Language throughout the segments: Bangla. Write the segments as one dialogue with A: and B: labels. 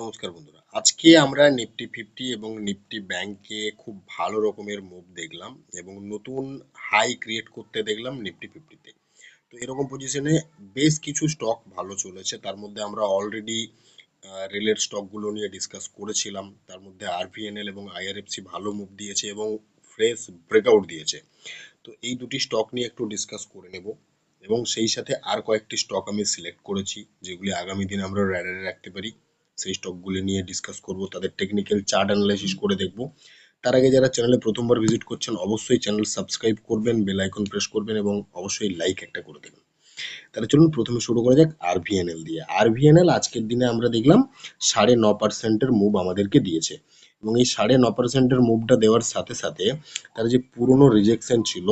A: নমস্কার বন্ধুরা। আজকে আমরা নিফটি ফিফটি এবং নিফটি ব্যাংকে খুব ভালো রকমের মুভ দেখলাম এবং নতুন হাই ক্রিয়েট করতে দেখলাম নিফটি ফিফটিতে। তো এরকম পজিশনে বেশ কিছু স্টক ভালো চলেছে। তার মধ্যে আমরা অলরেডি রেলের স্টকগুলো নিয়ে ডিসকাস করেছিলাম। তার মধ্যে আরভিএনএল এবং আইআরএফসি ভালো মুভ দিয়েছে এবং ফ্রেশ ব্রেকআউট দিয়েছে। তো এই দুটি স্টক নিয়ে একটু ডিসকাস করে নেব এবং সেই সাথে আর কয়েকটি স্টক আমি সিলেক্ট করেছি, যেগুলি আগামী দিনে আমরা র্যাডারে রাখতে পারি। সেই স্টকগুলি নিয়ে ডিসকাস করব, তাদের টেকনিক্যাল চার্ট অ্যানালাইসিস করে দেখব। তার আগে যারা চ্যানেলে প্রথমবার ভিজিট করছেন, অবশ্যই চ্যানেল সাবস্ক্রাইব করবেন বেল আইকন প্রেস করবেন এবং অবশ্যই লাইক একটা করে দেবেন। তাহলে চলুন প্রথমে শুরু করা যাক আরভিএনএল দিয়ে। আরভিএনএল আজকের দিনে আমরা দেখলাম সাড়ে ন পার্সেন্টের মুভ আমাদেরকে দিয়েছে। এবং এই সাড়ে ন পার্সেন্টের মুভটা দেওয়ার সাথে সাথে তার যে পুরনো রিজেকশন ছিল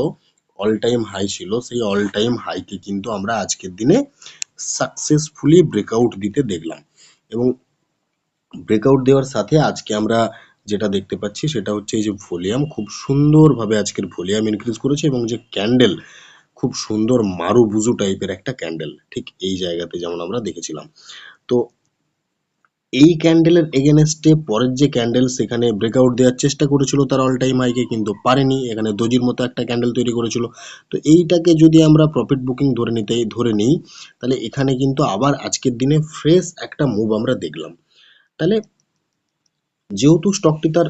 A: অল টাইম হাই ছিল, সেই অল টাইম হাইকে কিন্তু আমরা আজকের দিনে সাকসেসফুলি ব্রেকআউট দিতে দেখলাম। এবং ব্রেকআউট দেওয়ার সাথে আজকে আমরা যেটা দেখতে পাচ্ছি সেটা হচ্ছে এই যে ভলিউম খুব সুন্দরভাবে আজকের ভলিউম ইনক্রিজ করেছে এবং যে ক্যান্ডেল খুব সুন্দর মারু বুজু টাইপের একটা ক্যান্ডেল ঠিক এই জায়গাতে যেমন আমরা দেখেছিলাম। তো এই ক্যান্ডেলের এগেনস্টে পরের যে ক্যান্ডেল সেখানে ব্রেকআউট দেওয়ার চেষ্টা করেছিল তার অল টাইম হাইকে কিন্তু পারেনি, এখানে দজির মতো একটা ক্যান্ডেল তৈরি করেছিল। তো এইটাকে যদি আমরা প্রফিট বুকিং ধরে নিতে, ধরে নিই, তাহলে এখানে কিন্তু আবার আজকের দিনে ফ্রেশ একটা মুভ আমরা দেখলাম। তাহলে যেহেতু স্টকটি তার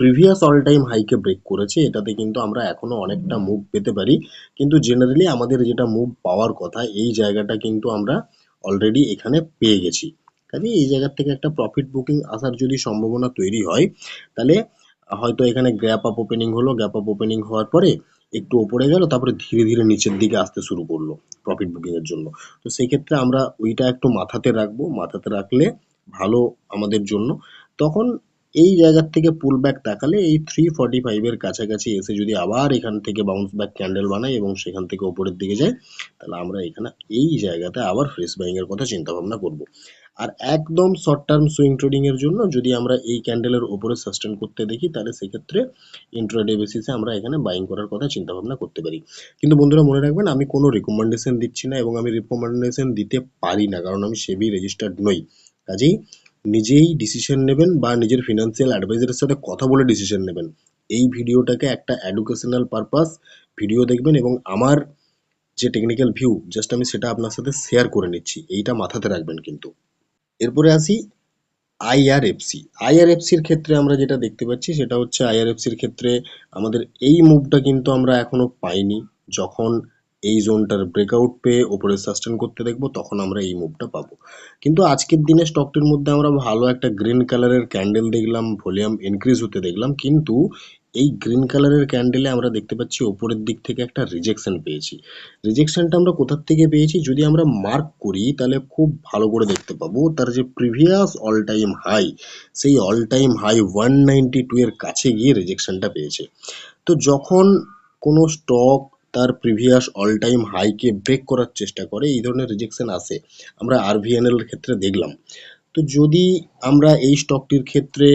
A: প্রিভিয়াস অল টাইম হাইকে ব্রেক করেছে, এটাতে কিন্তু আমরা এখনও অনেকটা মুভ পেতে পারি। কিন্তু জেনারেলি আমাদের যেটা মুভ পাওয়ার কথা, এই জায়গাটা কিন্তু আমরা অলরেডি এখানে পেয়ে গেছি। কাজে এই জায়গার থেকে একটা প্রফিট বুকিং আসার যদি সম্ভাবনা তৈরি হয়, তাহলে হয়তো এখানে গ্যাপ আপ ওপেনিং হলো গ্যাপ আপ ওপেনিং হওয়ার পরে একটু ওপরে গেল, তারপরে ধীরে ধীরে নিচের দিকে আসতে শুরু করল প্রফিট বুকিং এর জন্য। তো সেই ক্ষেত্রে আমরা ওইটা একটু মাথাতে রাখব। মাথাতে রাখলে ভালো আমাদের জন্য, তখন এই জায়গার থেকে পুল ব্যাক তাকালে এই থ্রি ফর্টি ফাইভের কাছাকাছি এসে যদি আবার এখান থেকে বাউন্স ব্যাক ক্যান্ডেল বানাই এবং সেখান থেকে ওপরের দিকে যায়, তাহলে আমরা এখানে এই জায়গাতে আবার ফ্রেশ বাইং এর কথা চিন্তা ভাবনা করব। আর একদম শর্ট টার্ম সুইং ট্রেডিং এর জন্য যদি আমরা এই ক্যান্ডেলের উপরে সাস্টেন করতে দেখি, তাহলে সেক্ষেত্রে ইন্ট্রাডে বেসিসে আমরা এখানে বাইং করার কথা চিন্তা ভাবনা করতে পারি। কিন্তু বন্ধুরা মনে রাখবেন, আমি কোনো রিকমেন্ডেশন দিচ্ছি না এবং আমি রিকমেন্ডেশন দিতে পারি না, কারণ আমি সেবি রেজিস্টার্ড নই। কাজেই নিজেই ডিসিশন নেবেন বা নিজের ফিনান্সিয়াল অ্যাডভাইজারের সাথে কথা বলে ডিসিশন নেবেন। এই ভিডিওটাকে একটা এডুকেশনাল পারপাস ভিডিও দেখবেন এবং আমার যে টেকনিক্যাল ভিউ জাস্ট আমি সেটা আপনার সাথে শেয়ার করে নিচ্ছি। এইটা মাথাতে রাখবেন কিন্তু। এরপরে আসি আইআরএফসি আইআরএফসির ক্ষেত্রে আমরা যেটা দেখতে পাচ্ছি, সেটা হচ্ছে আইআরএফসির ক্ষেত্রে আমাদের এই মুভটা কিন্তু আমরা এখনও পাইনি। যখন এই জোনটার ব্রেকআউট পেয়ে ওপরে সাস্টেন করতে দেখব, তখন আমরা এই মুভটা পাবো। কিন্তু আজকের দিনে স্টকটির মধ্যে আমরা ভালো একটা গ্রিন কালারের ক্যান্ডেল দেখলাম ভলিউম ইনক্রিজ হতে দেখলাম, কিন্তু এই গ্রিন কালারের ক্যান্ডেলে আমরা দেখতে পাচ্ছি ওপরের দিক থেকে একটা রিজেকশন পেয়েছি। রিজেকশনটা আমরা কোথার থেকে পেয়েছি? যদি আমরা মার্ক করি, তাহলে খুব ভালো করে দেখতে পাবো, তার যে প্রিভিয়াস অল টাইম হাই সেই all time high one ninety two এর কাছে গিয়ে রিজেকশনটা পেয়েছে। তো যখন কোনো স্টক তার প্রিভিয়াস অল টাইম হাইকে ব্রেক করার চেষ্টা করে, এই ধরনের রিজেকশন আসে। আমরা আরভিএনএল এর ক্ষেত্রে দেখলাম। তো যদি আমরা এই স্টকটির ক্ষেত্রে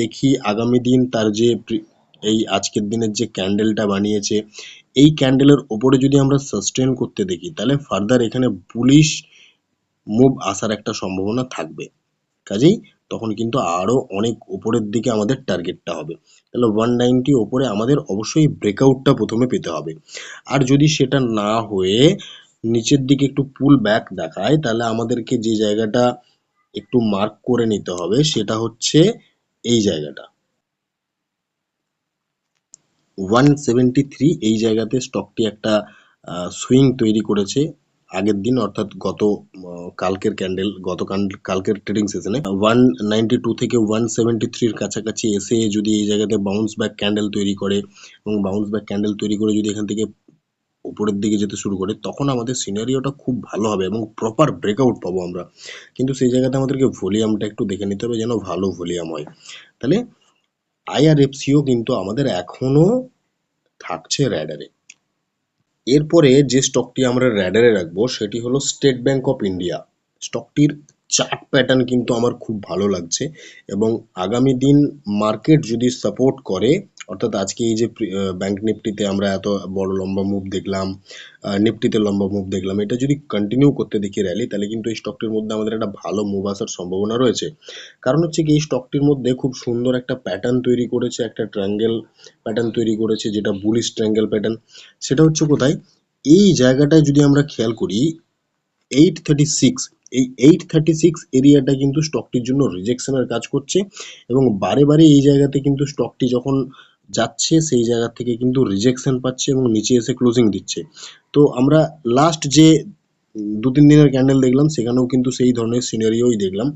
A: দেখি, আগামী দিন তার যে এই আজকের দিনের যে ক্যান্ডেলটা বানিয়েছে, এই ক্যান্ডেলের ওপরে যদি আমরা সাস্টেন করতে দেখি, তাহলে ফার্দার এখানে বুলিশ মুভ আসার একটা সম্ভাবনা থাকবে। কাজেই তখন কিন্তু আরও অনেক উপরের দিকে আমাদের টার্গেটটা হবে। তাহলে ওয়ান নাইনটি ওপরে আমাদের অবশ্যই ব্রেকআউটটা প্রথমে পেতে হবে। আর যদি সেটা না হয়ে নিচের দিকে একটু পুল ব্যাক দেখায়, তাহলে আমাদেরকে যে জায়গাটা একটু মার্ক করে নিতে হবে, সেটা হচ্ছে এই জায়গাটা। ওয়ান সেভেন্টি থ্রি এই জায়গাতে স্টকটি একটা সুইং তৈরি করেছে। আগের দিন, অর্থাৎ গত কালকের ক্যান্ডেল গত কালকের ট্রেডিং সেশনে ওয়ান নাইনটি টু থেকে ওয়ান সেভেন্টি থ্রির কাছাকাছি এসে যদি এই জায়গাতে বাউন্স ব্যাক ক্যান্ডেল তৈরি করে এবং বাউন্স ব্যাক ক্যান্ডেল তৈরি করে যদি এখান থেকে উপরের দিকে যেতে শুরু করে, তখন আমাদের সিনারিওটা খুব ভালো হবে এবং প্রপার ব্রেকআউট পাবো আমরা। কিন্তু সেই জায়গাতে আমাদেরকে ভলিউমটা একটু দেখে নিতে হবে যেন ভালো ভলিউম হয়। তাহলে আইআরএফসিও কিন্তু আমাদের এখনও থাকছে র্যাডারে এরপরে যে স্টকটি আমরা র্যাডারে রাখব, সেটি হলো স্টেট ব্যাঙ্ক অফ ইন্ডিয়া স্টকটির চার্ট প্যাটার্ন কিন্তু আমার খুব ভালো লাগছে এবং আগামী দিন মার্কেট যদি সাপোর্ট করে অর্থাৎ আজকে এই যে ব্যাংক নিফটিতে আমরা এত বড় লম্বা মুভ দেখলাম নিফটিতে লম্বা মুভ দেখলাম, এটা যদি কন্টিনিউ করতে দেখি র্যালি তাহলে কিন্তু এই স্টকটির মধ্যে আমাদের একটা ভালো মুভ আসার সম্ভাবনা রয়েছে। কারণ হচ্ছে কি, এই স্টকটির মধ্যে খুব সুন্দর একটা প্যাটার্ন তৈরি করেছে, একটা ট্রায়াঙ্গেল প্যাটার্ন তৈরি করেছে, যেটা বুলিশ ট্রাঙ্গেল প্যাটার্ন সেটা হচ্ছে কোথায়? এই জায়গাটায় যদি আমরা খেয়াল করি এইট থার্টি সিক্স এই এইট থার্টি সিক্স এরিয়াটা কিন্তু স্টকটির জন্য রিজেকশনের কাজ করছে এবং বারে বারে এই জায়গাতে কিন্তু স্টকটি যখন যাচ্ছে, সেই জায়গা থেকে কিন্তু রিজেকশন পাচ্ছে এবং নিচে এসে ক্লোজিং দিচ্ছে। তো আমরা লাস্ট যে দু তিন দিনের ক্যান্ডেল দেখলাম, সেখানেও কিন্তু সেই ধরনের সিনারিওই দেখলাম।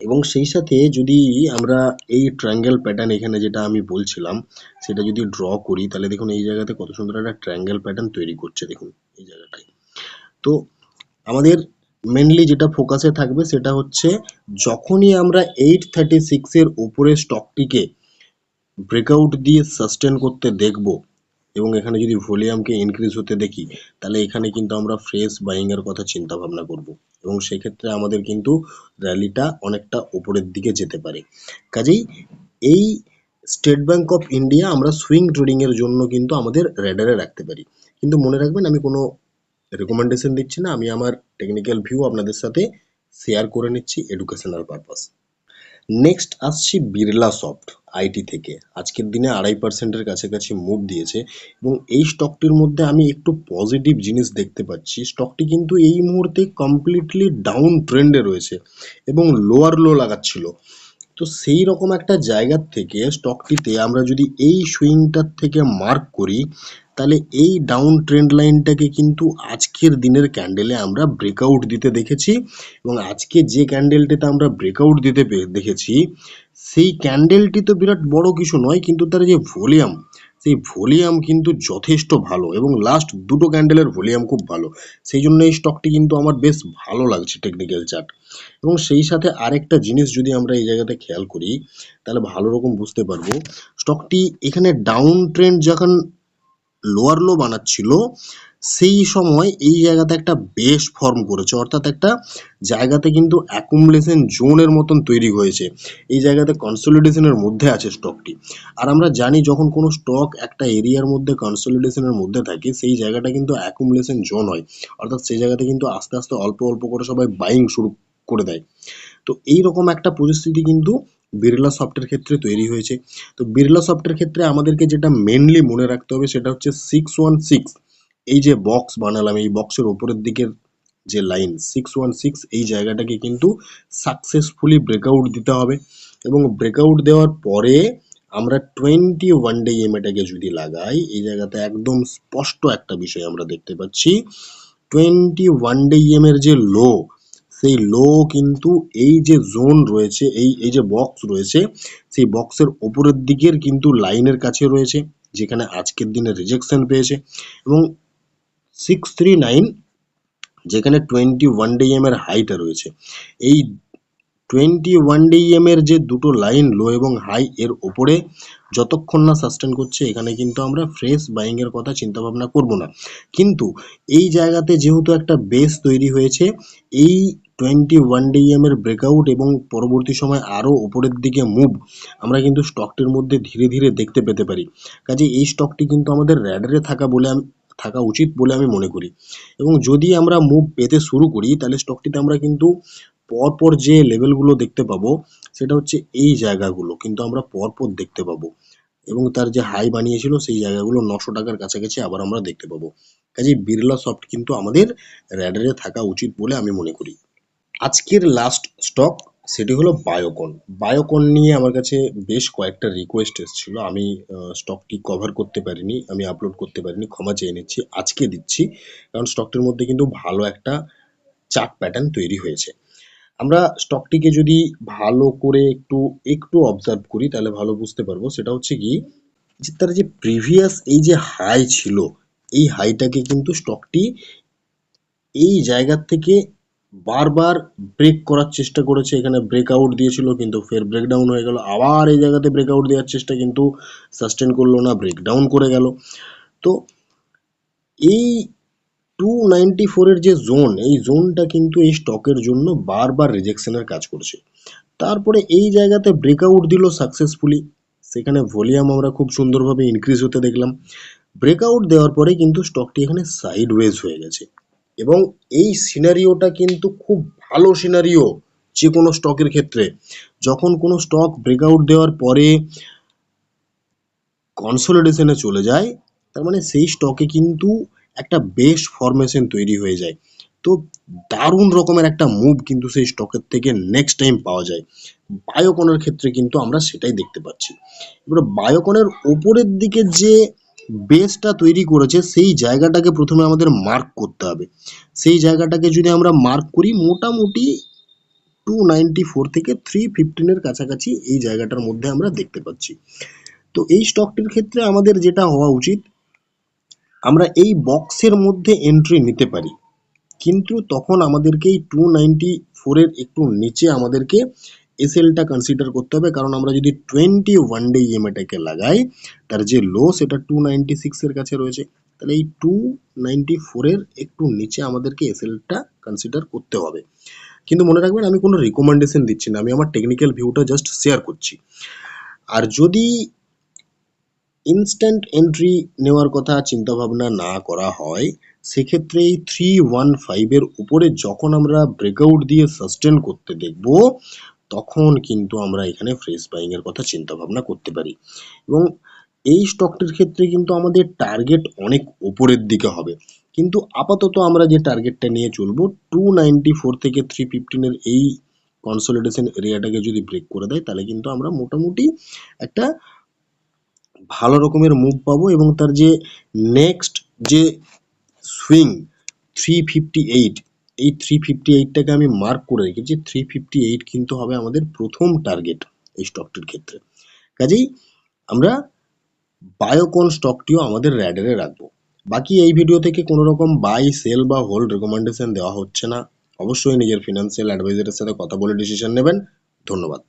A: এবং সেই সাথে যদি আমরা এই ট্রায়াঙ্গেল প্যাটার্ন এখানে যেটা আমি বলছিলাম, সেটা যদি ড্র করি, তাহলে দেখুন এই জায়গাতে কত সুন্দর একটা ট্রায়াঙ্গেল প্যাটার্ন তৈরি করছে দেখুন এই জায়গাটায়। তো আমাদের মেনলি যেটা ফোকাসে থাকবে, সেটা হচ্ছে যখনই আমরা এইট থার্টি সিক্সের উপরে স্টকটিকে ব্রেকআউট দিয়ে সাস্টেন করতে দেখব এবং এখানে যদি ভলিউমকে ইনক্রিজ হতে দেখি, তাহলে এখানে কিন্তু আমরা ফ্রেশ বাইংয়ের কথা চিন্তা ভাবনা করব এবং সেক্ষেত্রে আমাদের কিন্তু র্যালিটা অনেকটা উপরের দিকে যেতে পারে। কাজেই এই স্টেট ব্যাঙ্ক অফ ইন্ডিয়া আমরা সুইং ট্রেডিংয়ের জন্য কিন্তু আমাদের র্যাডারে রাখতে পারি। কিন্তু মনে রাখবেন, আমি কোনো রেকমেন্ডেশন দিচ্ছি না, আমি আমার টেকনিক্যাল ভিউ আপনাদের সাথে শেয়ার করে নিচ্ছি এডুকেশনাল পারপাস নেক্সট আসছি বিড়লা সফট আইটি থেকে। আজকের দিনে আড়াই পার্সেন্টের কাছাকাছি মুভ দিয়েছে এবং এই স্টকটির মধ্যে আমি একটু পজিটিভ জিনিস দেখতে পাচ্ছি। স্টকটি কিন্তু এই মুহূর্তে কমপ্লিটলি ডাউন ট্রেন্ডে রয়েছে এবং লোয়ার লো লাগাচ্ছিল। তো সেই রকম একটা জায়গার থেকে স্টকটিতে আমরা যদি এই সুইংটার থেকে মার্ক করি, তাহলে এই ডাউন ট্রেন্ড লাইনটাকে কিন্তু আজকের দিনের ক্যান্ডেলে আমরা ব্রেকআউট দিতে দেখেছি এবং আজকে যে ক্যান্ডেলটিতে আমরা ব্রেকআউট দিতে দেখেছি, সেই ক্যান্ডেলটি তো বিরাট বড় কিছু নয়, কিন্তু তার যে ভলিউম সেই ভলিউম কিন্তু যথেষ্ট ভালো এবং লাস্ট দুটো ক্যান্ডেলের ভলিউম খুব ভালো। সেই জন্য এই স্টকটি কিন্তু আমার বেশ ভালো লাগছে টেকনিক্যাল চার্ট এবং সেই সাথে আরেকটা জিনিস যদি আমরা এই জায়গাতে খেয়াল করি, তাহলে ভালো রকম বুঝতে পারব। স্টকটি এখানে ডাউন ট্রেন্ড যখন লোয়ার লো বানাচ্ছিল, সেই সময় এই জায়গাতে একটা বেশ ফর্ম করেছে। অর্থাৎ একটা জায়গাতে কিন্তু অ্যাকুমুলেশন জোনের মতন তৈরি হয়েছে। এই জায়গাতে কনসলিডেশনের মধ্যে আছে স্টকটি। আর আমরা জানি যখন কোনো স্টক একটা এরিয়ার মধ্যে কনসলিডেশনের মধ্যে থাকে, সেই জায়গাটা কিন্তু অ্যাকুমুলেশন জোন হয়। অর্থাৎ সেই জায়গাতে কিন্তু আস্তে আস্তে অল্প অল্প করে সবাই বাইং শুরু করে দেয়। তো এই রকম একটা পরিস্থিতি কিন্তু বিড়লা সফটের ক্ষেত্রে তৈরি হয়েছে। তো বিড়লা সফটের ক্ষেত্রে আমাদেরকে যেটা মেনলি মনে রাখতে হবে সেটা হচ্ছে সিক্স ওয়ান সিক্স এই যে বক্স বানালাম, এই বক্সের ওপরের দিকের যে লাইন সিক্স ওয়ান সিক্স এই জায়গাটাকে কিন্তু সাকসেসফুলি ব্রেকআউট দিতে হবে। এবং ব্রেকআউট দেওয়ার পরে আমরা টোয়েন্টি ওয়ান ডে এটাকে যদি লাগাই, এই জায়গাতে একদম স্পষ্ট একটা বিষয় আমরা দেখতে পাচ্ছি। টোয়েন্টি ওয়ান ডে এর যে লো সেই লো কিন্তু এই যে জোন রয়েছে, এই এই যে বক্স রয়েছে, সেই বক্সের ওপরের দিকের কিন্তু লাইনের কাছে রয়েছে, যেখানে আজকের দিনে রিজেকশন পেয়েছে এবং সিক্স থ্রি নাইন যেখানে টোয়েন্টি ওয়ান ডে এর হাইটা রয়েছে। এই টোয়েন্টি ওয়ান ডে এর যে দুটো লাইন লো এবং হাই এর ওপরে যতক্ষণ না সাস্টেন করছে, এখানে কিন্তু আমরা ফ্রেশ বাইং এর কথা চিন্তা ভাবনা করব না। কিন্তু এই জায়গাতে যেহেতু একটা বেস তৈরি হয়েছে, এই টোয়েন্টি এর ব্রেকআউট এবং পরবর্তী সময় আরও উপরের দিকে মুভ আমরা কিন্তু স্টকটির মধ্যে ধীরে ধীরে দেখতে পেতে পারি। কাজে এই স্টকটি কিন্তু আমাদের র্যাডারে থাকা বলে আমি, থাকা উচিত বলে আমি মনে করি। এবং যদি আমরা মুভ পেতে শুরু করি, তাহলে স্টকটিতে আমরা কিন্তু পরপর যে লেভেলগুলো দেখতে পাবো, সেটা হচ্ছে এই জায়গাগুলো কিন্তু আমরা পরপর দেখতে পাবো। এবং তার যে হাই বানিয়েছিল, সেই জায়গাগুলো নশো টাকার কাছাকাছি আবার আমরা দেখতে পাবো। কাজেই বিড়লা সফট কিন্তু আমাদের র্যাডারে থাকা উচিত বলে আমি মনে করি। আজকের লাস্ট স্টক সেটি হলো বায়োকন। বায়োকন নিয়ে আমার কাছে বেশ কয়েকটা রিকোয়েস্ট এসেছিল। আমি স্টকটি কভার করতে পারিনি, আমি আপলোড করতে পারিনি, ক্ষমা চেয়ে নিচ্ছি, আজকে দিচ্ছি। কারণ স্টকটির মধ্যে কিন্তু ভালো একটা চার্ট প্যাটার্ন তৈরি হয়েছে। আমরা স্টকটিকে যদি ভালো করে একটু একটু অবজার্ভ করি, তাহলে ভালো বুঝতে পারব। সেটা হচ্ছে কি, যে তার যে প্রিভিয়াস এই যে হাই ছিল, এই হাইটাকে কিন্তু স্টকটি এই জায়গার থেকে বারবার ব্রেক করার চেষ্টা করেছে। এখানে ব্রেকআউট দিয়েছিল, কিন্তু ফের ব্রেকডাউন হয়ে গেল। আবার এই জায়গাতে ব্রেকআউট দেওয়ার চেষ্টা, কিন্তু সাস্টেন করল না ব্রেকডাউন করে গেল। তো এই টু নাইনটি ফোরের যে জোন এই জোনটা কিন্তু এই স্টকের জন্য বারবার রিজেকশনের কাজ করছে। তারপরে এই জায়গাতে ব্রেকআউট দিল সাকসেসফুলি সেখানে ভলিউম আমরা খুব সুন্দরভাবে ইনক্রিজ হতে দেখলাম। ব্রেকআউট দেওয়ার পরে কিন্তু স্টকটি এখানে সাইডওয়েজ হয়ে গেছে। এবং এই সিনারিওটা কিন্তু খুব ভালো সিনারিও যে কোনো স্টকের ক্ষেত্রে। যখন কোনো স্টক ব্রেকআউট দেওয়ার পরে কনসোলিডেশনে চলে যায়, তার মানে সেই স্টকে কিন্তু একটা বেশ ফরমেশন তৈরি হয়ে যায়। তো দারুণ রকমের একটা মুভ কিন্তু সেই স্টকের থেকে নেক্সট টাইম পাওয়া যায়। বায়োকনের ক্ষেত্রে কিন্তু আমরা সেটাই দেখতে পাচ্ছি। এবার বায়োকনের ওপরের দিকে যে বেসটা তৈরি করেছে, সেই জায়গাটাকে প্রথমে আমাদের মার্ক করতে হবে। সেই জায়গাটাকে যদি আমরা মার্ক করি, মোটামুটি টু নাইনটি ফোর থেকে থ্রি ফিফটিনের কাছাকাছি এই জায়গাটার মধ্যে আমরা দেখতে পাচ্ছি। তো এই স্টকটির ক্ষেত্রে আমাদের যেটা হওয়া উচিত, আমরা এই বক্সের মধ্যে এন্ট্রি নিতে পারি। কিন্তু তখন আমাদেরকে এই টু নাইনটি ফোরের একটু নিচে আমাদেরকে এসএলটা কনসিডার করতে হবে। কারণ আমরা যদি টোয়েন্টি ওয়ান ডে ইএমআইটাকে লাগাই, তার যে লো সেটা টু নাইনটি সিক্সের কাছে রয়েছে। তাহলে এই টু নাইনটি ফোরের একটু নিচে আমাদেরকে এসএলটা কনসিডার করতে হবে। কিন্তু মনে রাখবেন, আমি কোনো রিকমেন্ডেশন দিচ্ছি না। আমি আমার টেকনিক্যাল ভিউটা জাস্ট শেয়ার করছি। আর যদি ইনস্ট্যান্ট এন্ট্রি নেওয়ার কথা চিন্তা ভাবনা না করা হয়, সেক্ষেত্রে এই থ্রি ওয়ান ফাইভের উপরে যখন আমরা ব্রেকআউট দিয়ে সাস্টেন করতে দেখব তখন কিন্তু আমরা এখানে ফ্রেশ বাইং এর কথা চিন্তা ভাবনা করতে পারি। এবং এই স্টকটির ক্ষেত্রে কিন্তু আমাদের টার্গেট অনেক উপরের দিকে হবে। কিন্তু আপাতত আমরা যে টার্গেটটা নিয়ে চলবো টু নাইনটি ফোর থেকে থ্রি ফিফটিনের এই কনসোলিডেশন এরিয়াটাকে যদি ব্রেক করে দেয়, তাহলে কিন্তু আমরা মোটামুটি একটা ভালো রকমের মুভ পাবো এবং তার যে নেক্সট যে সুইং থ্রি ফিফটি এইট এই থ্রি ফিফটি এইটটাকে আমি মার্ক করে রেখেছি। থ্রি ফিফটি এইট কিন্তু হবে আমাদের প্রথম টার্গেট এই স্টকটির ক্ষেত্রে। কাজেই আমরা বায়োকন স্টকটিও আমাদের র্যাডারে রাখব। বাকি এই ভিডিও থেকে কোনো রকম বাই সেল বা হোল্ড রেকমেন্ডেশন দেওয়া হচ্ছে না। অবশ্যই নিজের ফিনান্সিয়াল অ্যাডভাইজারের সাথে কথা বলে ডিসিশন নেবেন। ধন্যবাদ।